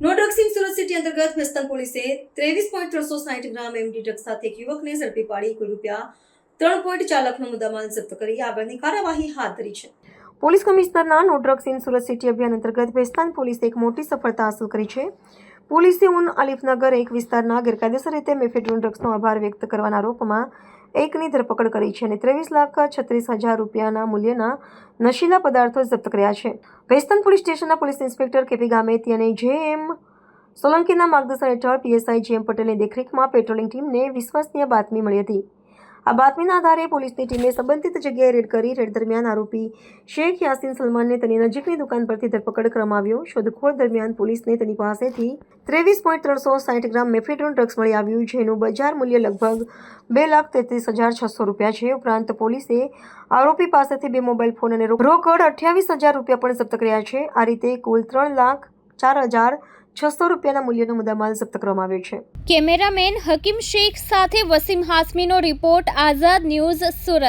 No drugs in Surat city અંતર્ગત western પોલીસે ત્રેવીસ પોઈન્ટ ત્રણસો સાઠ ગ્રામ એમડી ડ્રગ્સ સાથે એક યુવકને ઝડપી પાડી કુલ રૂપિયા ત્રણ પોઈન્ટ ચાર લાખનો મુદ્દામાલ જપ્ત કરી. આગળની કાર્યવાહી હાથ ધરી છે. Police કમિશનરના no drugs in Surat city અભિયાન અંતર્ગત વેસ્તાન પોલીસે એક મોટી સફળતા હાંસલ કરી છે. પોલીસે ઉન અલીફનગર એક વિસ્તારના ગેરકાયદેસર રીતે મેફેડ્રોન ડ્રગ્સનો આભાર વ્યક્ત કરવાના આરોપમાં એકની ધરપકડ કરી છે અને ત્રેવીસ લાખ છત્રીસ હજાર રૂપિયાના મૂલ્યના નશીલા પદાર્થો જપ્ત કર્યા છે. વેસ્ટર્ન પોલીસ સ્ટેશનના પોલીસ ઇન્સ્પેક્ટર કેપી ગામેતી અને જે એમ સોલંકીના માર્ગદર્શન હેઠળ પીએસઆઈ જે એમ પટેલની દેખરેખમાં પેટ્રોલિંગ ટીમને વિશ્વસનીય બાતમી મળી હતી. આ બાતમીના આધારે પોલીસની ટીમે સંબંધિત જગ્યાએ રેડ કરી રેડ દરમિયાન આરોપી શેખ યાસીન સલમાનને તેની નજીકની દુકાન પરથી ધરપકડ કરવામાં શોધખોળ દરમિયાન પોલીસને તેની પાસેથી ત્રેવીસ પોઈન્ટ ત્રણસો સાઠ ગ્રામ મેફેડ્રોન ડ્રગ્સ મળી આવ્યું, જેનું બજાર મૂલ્ય લગભગ બે લાખ તેત્રીસ હજાર છસો રૂપિયા છે. ઉપરાંત પોલીસે આરોપી પાસેથી બે મોબાઈલ ફોન અને રોકડ અઠ્યાવીસ હજાર રૂપિયા પણ જપ્ત કર્યા છે. આ રીતે કુલ ત્રણ લાખ ચાર હજાર છસો રૂપિયાના મૂલ્યનો મુદ્દામાલ જપ્ત કરવામાં આવ્યો છે. કેમેરામેન હકીમ શેખ સાથે વસીમ હાસમીનો રિપોર્ટ, આઝાદ ન્યૂઝ સુરત.